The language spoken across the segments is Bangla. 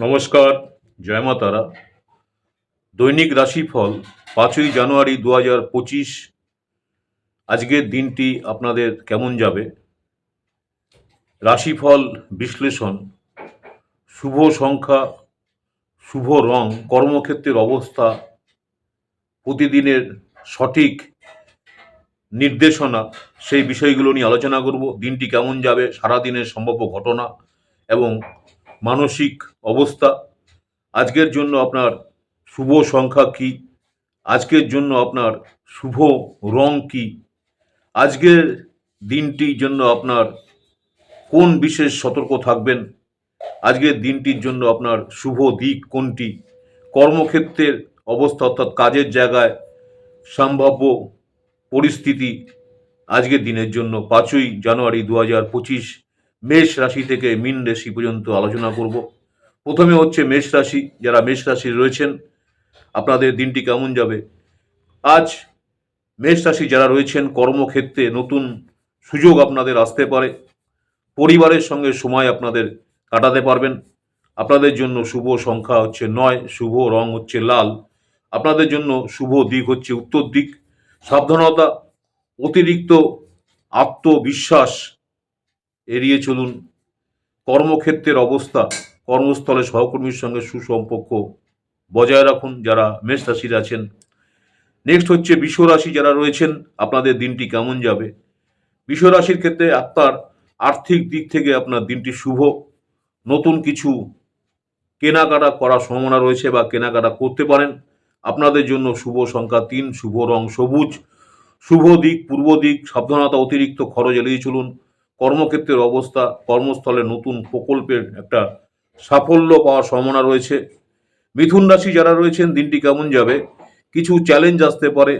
নমস্কার, জয় মা তারা। দৈনিক রাশিফল, পাঁচই জানুয়ারি দু হাজার পঁচিশ। আজকের দিনটি আপনাদের কেমন যাবে? রাশিফল বিশ্লেষণ, শুভ সংখ্যা, শুভ রং, কর্মক্ষেত্রের অবস্থা, প্রতিদিনের সঠিক নির্দেশনা, সেই বিষয়গুলো নিয়ে আলোচনা করব। দিনটি কেমন যাবে? সারাদিনের সম্ভাব্য ঘটনা এবং মানসিক অবস্থা। আজকের জন্য আপনার শুভ সংখ্যা কি? আজকের জন্য আপনার শুভ রং কি? আজকের দিনটির জন্য আপনার কোন বিশেষ সতর্ক থাকবেন? আজকের দিনটির জন্য আপনার শুভ দিক কোনটি? কর্মক্ষেত্রের অবস্থা অর্থাৎ কাজের জায়গায় সম্ভাব্য পরিস্থিতি আজকের দিনের জন্য পাঁচই জানুয়ারি দু হাজার পঁচিশ মেষ রাশি থেকে মীন রাশি পর্যন্ত আলোচনা করব। প্রথমে হচ্ছে মেষ রাশি, যারা মেষ রাশি রয়েছেন, আপনাদের দিনটি কেমন যাবে? আজ মেষ রাশি যারা রয়েছেন, কর্মক্ষেত্রে নতুন সুযোগ আপনাদের আসতে পারে। পরিবারের সঙ্গে সময় আপনাদের কাটাতে পারবেন। আপনাদের জন্য শুভ সংখ্যা হচ্ছে নয়, শুভ রং হচ্ছে লাল। আপনাদের জন্য শুভ দিক হচ্ছে উত্তর দিক। সাবধানতা, অতিরিক্ত আত্মবিশ্বাস এড়িয়ে চলুন। কর্মক্ষেত্রের অবস্থা, কর্মস্থলে সহকর্মীর সঙ্গে সুসম্পর্ক বজায় রাখুন যারা মেষ রাশির আছেন। নেক্সট হচ্ছে বিশ্বরাশি যারা রয়েছেন, আপনাদের দিনটি কেমন যাবে? বিশ্বরাশির ক্ষেত্রে আপনার আর্থিক দিক থেকে আপনার দিনটি শুভ। নতুন কিছু কেনাকাটা করার সম্ভাবনা রয়েছে বা কেনাকাটা করতে পারেন। আপনাদের জন্য শুভ সংখ্যা তিন, শুভ রং সবুজ। শুভ দিক, পূর্ব দিক, সাবধানতা অতিরিক্ত খরচ এড়িয়ে চলুন। কর্মক্ষেত্রের অবস্থা, কর্মস্থলে নতুন প্রকল্পের একটা সাফল্য পাওয়ার সম্ভাবনা রয়েছে। মিথুন রাশি যারা রয়েছেন, দিনটি কেমন যাবে? কিছু চ্যালেঞ্জ আসতে পারে,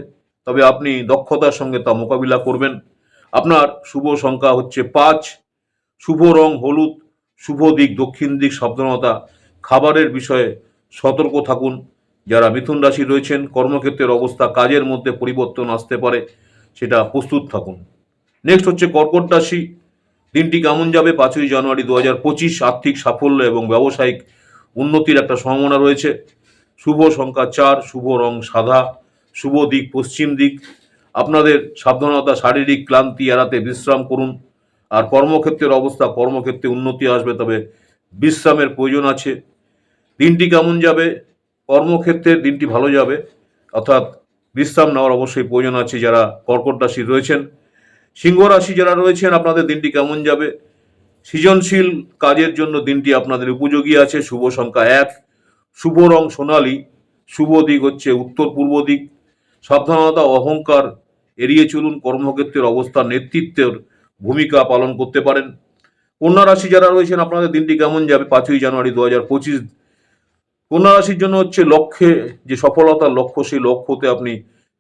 তবে আপনি দক্ষতার সঙ্গে তা মোকাবিলা করবেন। আপনার শুভ সংখ্যা হচ্ছে পাঁচ। শুভ রং হলুদ, শুভ দিক, দক্ষিণ দিক, সাবধানতা। খাবারের বিষয়ে সতর্ক থাকুন। যারা মিথুন রাশি রয়েছেন, কর্মক্ষেত্রের অবস্থা কাজের মধ্যে পরিবর্তন আসতে পারে, সেটা প্রস্তুত থাকুন। নেক্সট হচ্ছে কর্কট রাশি। দিনটি কেমন যাবে? পাঁচই জানুয়ারি দু হাজার পঁচিশ আর্থিক সাফল্য এবং ব্যবসায়িক উন্নতির একটা সম্ভাবনা রয়েছে। শুভ সংখ্যা চার, শুভ রং সাদা, শুভ দিক পশ্চিম দিক। আপনাদের সাবধানতা, শারীরিক ক্লান্তি এড়াতে বিশ্রাম করুন। আর কর্মক্ষেত্রের অবস্থা, কর্মক্ষেত্রে উন্নতি আসবে, তবে বিশ্রামের প্রয়োজন আছে। দিনটি কেমন যাবে? কর্মক্ষেত্রের দিনটি ভালো যাবে। অর্থাৎ বিশ্রাম নেওয়ার অবশ্যই প্রয়োজন আছে যারা কর্কট রাশি রয়েছেন। সিংহ রাশি যারা রয়েছেন, আপনাদের দিনটি কেমন যাবে? সৃজনশীল কাজের জন্য দিনটি আপনাদের উপযোগী আছে। শুভ সংখ্যা এক। শুভ রং সোনালী। শুভ দিক হচ্ছে উত্তর পূর্ব দিক। সাবধানতা, অহংকার এড়িয়ে চলুন। কর্মক্ষেত্রের অবস্থা, নেতৃত্বের ভূমিকা পালন করতে পারেন। কন্যা রাশি যারা রয়েছেন, আপনাদের দিনটি কেমন যাবে? পাঁচই জানুয়ারি দু হাজার পঁচিশ। কন্যা রাশির জন্য হচ্ছে লক্ষ্যে যে সফলতার লক্ষ্য, সেই লক্ষ্যতে আপনি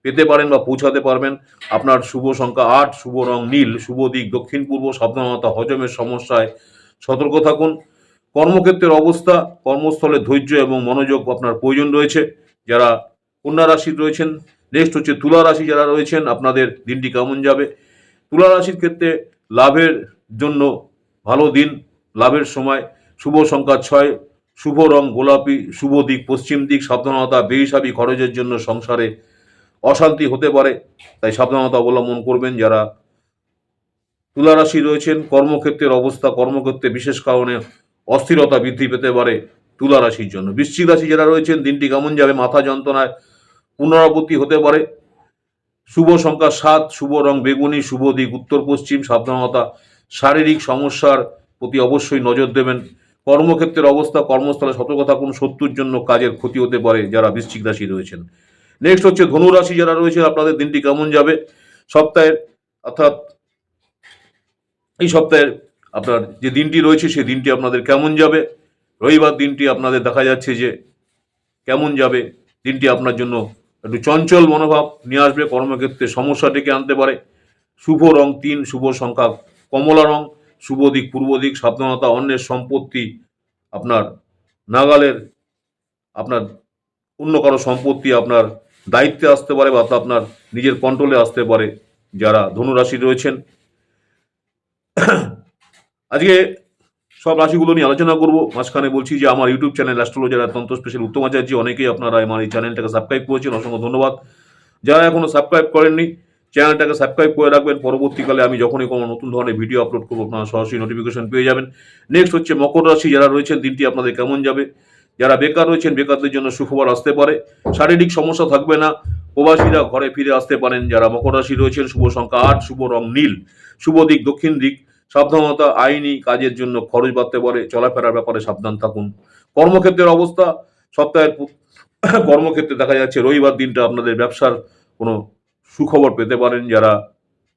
পেতে পারেন বা পৌঁছাতে পারবেন। আপনার শুভ সংখ্যা আট, শুভ রং নীল, শুভ দিক দক্ষিণ পূর্ব, সাবধানতা, হজমের সমস্যায় সতর্ক থাকুন। কর্মক্ষেত্রের অবস্থা, কর্মস্থলে ধৈর্য এবং মনোযোগ আপনার প্রয়োজন রয়েছে। যারা কন্যা রাশির রয়েছেন, নেক্সট হচ্ছে তুলা রাশি যারা রয়েছেন, আপনাদের দিনটি কেমন যাবে? তুলা রাশির ক্ষেত্রে লাভের জন্য ভালো দিন, লাভের সময়, শুভ সংখ্যা ছয়, শুভ রং গোলাপি, শুভ দিক পশ্চিম দিক, সাবধানতা, বেহিসাবি খরচের জন্য সংসারে অশান্তি হতে পারে, তাই সাবধানতা অবলম্বন করবেন যারা তুলা রাশি রয়েছেন। কর্মক্ষেত্রের অবস্থা, কর্মক্ষেত্রে বিশেষ কারণে অস্থিরতা বৃদ্ধি পেতে পারে তুলা রাশির জন্য। বৃশ্চিক রাশি যারা রয়েছেন, দিনটি কেমন যাবে মাথা যন্ত্রণায় পুনরাবৃত্তি হতে পারে। শুভ সংখ্যা সাত, শুভ রং বেগুনি, শুভ দিক উত্তর পশ্চিম, সাবধানতা, শারীরিক সমস্যার প্রতি অবশ্যই নজর দেবেন। কর্মক্ষেত্রের অবস্থা, কর্মস্থলে সতর্ক থাকুন শত্রুর জন্য কাজের ক্ষতি হতে পারে যারা বৃশ্চিক রাশি রয়েছেন। নেক্সট হচ্ছে ধনু রাশি যারা রয়েছে, আপনাদের দিনটি কেমন যাবে? সপ্তাহের, অর্থাৎ এই সপ্তাহের আপনার যে দিনটি রয়েছে, সেই দিনটি আপনাদের কেমন যাবে? রবিবার দিনটি আপনাদের দেখা যাচ্ছে যে কেমন যাবে? দিনটি আপনার জন্য একটু চঞ্চল মনোভাব নিয়ে আসবে। কর্মক্ষেত্রে সমস্যা ডেকে আনতে পারে। শুভ রং তিন, শুভ সংখ্যা কমলা রং, শুভ দিক, পূর্ব দিক, সাবধানতা, অন্যের সম্পত্তি আপনার নাগালের আপনার অন্য কারও সম্পত্তি আপনার দায়িত্বে আসতে পারে বা আপনার নিজের কন্ট্রোলে আসতে পারে যারা ধনুরাশি রয়েছেন। আজকে সব রাশিগুলো নিয়ে আলোচনা করব। মাঝখানে বলছি যে আমার YouTube channel astrologer tantra special Uttam Acharya, অনেকেই আপনারা আমার এই চ্যানেলটাকে সাবস্ক্রাইব করেছেন, অসংখ্য ধন্যবাদ। যারা এখনও সাবস্ক্রাইব করেননি, চ্যানেলটাকে সাবস্ক্রাইব করে রাখবেন। পরবর্তীকালে আমি যখনই কোনো নতুন ধরনের ভিডিও আপলোড করব, আপনারা সরাসরি নোটিফিকেশন পেয়ে যাবেন। নেক্সট হচ্ছে মকর রাশি, যারা রয়েছেন, দিনটি আপনাদের কেমন যাবে? যারা বেকার রয়েছেন, বেকারদের জন্য সুখবর আসতে পারে। শারীরিক সমস্যা থাকবে না। প্রবাসীরা ঘরে ফিরে আসতে পারেন। যারা মকর রাশি রয়েছেন, শুভ সংখ্যা আট, শুভ রং নীল, শুভ দিক দক্ষিণ দিক। সাবধানতা, আইনি কাজের জন্য খরচ বাড়তে পারে। চলাফেরার ব্যাপারে সাবধান থাকুন। কর্মক্ষেত্রের অবস্থা, সপ্তাহের কর্মক্ষেত্রে দেখা যাচ্ছে রবিবার দিনটা আপনাদের ব্যবসার কোনো সুখবর পেতে পারেন। যারা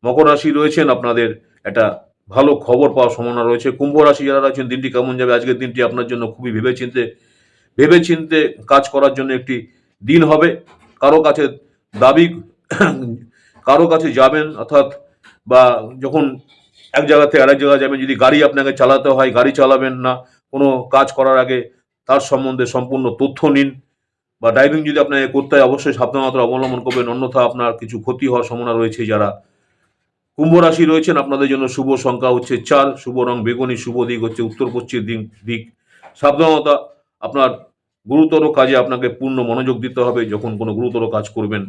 মকর রাশি রয়েছেন, আপনাদের একটা ভালো খবর পাওয়ার সম্ভাবনা রয়েছে। কুম্ভ রাশি যারা রয়েছেন, দিনটি কেমন যাবে? আজকের দিনটি আপনার জন্য খুবই ভেবেচিন্তে ভেবেচিন্তে কাজ করার জন্য একটি দিন হবে। কারও কাছে দাবি, কারও কাছে যাবেন, অর্থাৎ বা যখন এক জায়গা থেকে আরেক জায়গায় যাবেন, যদি গাড়ি আপনাকে চালাতে হয়, গাড়ি চালাবেন না, কোনো কাজ করার আগে তার সম্বন্ধে সম্পূর্ণ তথ্য নিন। বা ড্রাইভিং যদি আপনাকে করতে হয়, অবশ্যই সাবধানতা অবলম্বন করবেন, অন্যথা আপনার কিছু ক্ষতি হওয়ার সম্ভাবনা রয়েছে। যারা কুম্ভ রাশি রয়েছেন, আপনাদের জন্য শুভ সংখ্যা হচ্ছে চার, শুভ রং বেগুনি, শুভ দিক হচ্ছে উত্তর পশ্চিম দিক দিক সাবধানতা আপনার গুরুতর কাজে আপনাকে পূর্ণ মনোযোগ দিতে হবে যখন কোনো গুরুতর কাজ করবেন।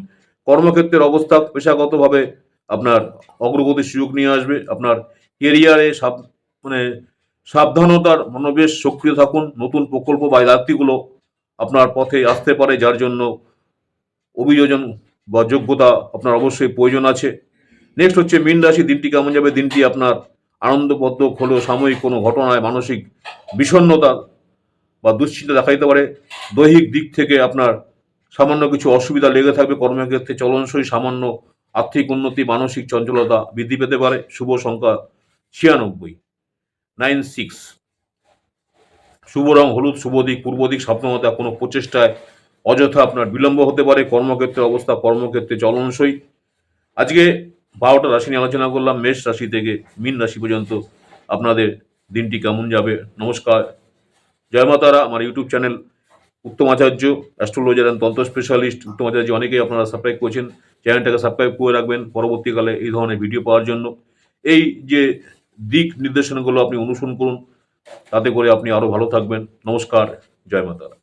কর্মক্ষেত্রের অবস্থা পেশাগতভাবে আপনার অগ্রগতির সুযোগ নিয়ে আসবে। আপনার কেরিয়ারে সাব মানে সাবধানতার মনোবেশ সক্রিয় থাকুন। নতুন প্রকল্প বা দায়িত্বগুলো আপনার পথে আসতে পারে, যার জন্য অভিযোজন বা যোগ্যতা আপনার অবশ্যই প্রয়োজন আছে। নেক্সট হচ্ছে, মীন রাশি দিনটি কেমন যাবে? দিনটি আপনার আনন্দবদ্ধ হলেও সাময়িক কোনো ঘটনায় মানসিক বিষণ্ণতা বা দুশ্চিন্তা দেখা দিতে পারে, দৈহিক দিক থেকে আপনার সামান্য কিছু অসুবিধা লেগে থাকবে, কর্মক্ষেত্রে চলনসই সামান্য আর্থিক উন্নতি, মানসিক চঞ্চলতা বৃদ্ধি পেতে পারে। শুভ সংখ্যা ছিয়ানব্বই, নাইন সিক্স। শুভ রং হলুদ, শুভ দিক, পূর্ব দিক সাবধানতা কোনো প্রচেষ্টায় অযথা আপনার বিলম্ব হতে পারে। কর্মক্ষেত্রে অবস্থা, কর্মক্ষেত্রে চলনসই। আজকে বারোটা রাশি নিয়ে আলোচনা করলাম, মেষ রাশি থেকে মীন রাশি পর্যন্ত আপনাদের দিনটি কেমন যাবে? নমস্কার। জয় মাতারা আমার YouTube channel Uttam Acharya, astrologer and tantra specialist Uttam Acharya, অনেকেই আপনারা সাবস্ক্রাইব করছেন। চ্যানেলটাকে সাবস্ক্রাইব করে রাখবেন। পরবর্তীকালে এই ধরনের ভিডিও পাওয়ার জন্য। এই যে দিক নির্দেশনাগুলো আপনি অনুসরণ করুন, তাতে করে আপনি আরও ভালো থাকবেন। নমস্কার, জয় মাতারা